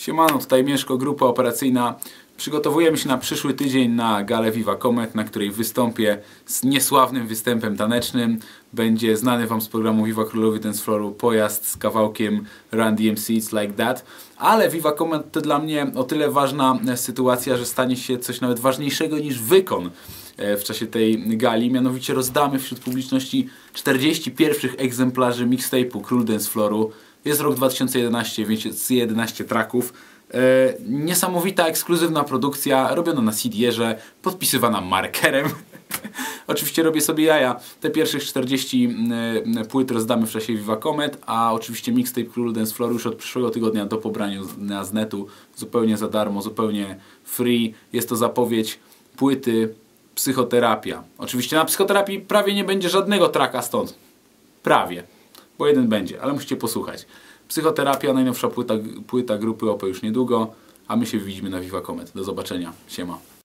Siemano, tutaj Mieszko, grupa operacyjna. Przygotowujemy się na przyszły tydzień na galę Viva Comet, na której wystąpię z niesławnym występem tanecznym. Będzie znany Wam z programu Viva Królowy Dance Flooru pojazd z kawałkiem Run DMC It's Like That. Ale Viva Comet to dla mnie o tyle ważna sytuacja, że stanie się coś nawet ważniejszego niż wykon e, w czasie tej gali. Mianowicie rozdamy wśród publiczności 40 pierwszych egzemplarzy mixtape'u Król Dance Flooru. Jest rok 2011, więc jest 11 traków. E, niesamowita, ekskluzywna produkcja, robiona na CD-erze, podpisywana markerem. oczywiście robię sobie jaja. Te pierwszych 40 e, płyt rozdamy w czasie Viva Comet, a oczywiście mixtape Król Dance Floor już od przyszłego tygodnia do pobrania z- z netu. Zupełnie za darmo, zupełnie free. Jest to zapowiedź płyty Psychoterapia. Oczywiście na psychoterapii prawie nie będzie żadnego traka stąd. Prawie. Bo jeden będzie, ale musicie posłuchać. Psychoterapia, najnowsza płyta, płyta grupy OPE już niedługo, a my się widzimy na Viva Comet. Do zobaczenia. Siema.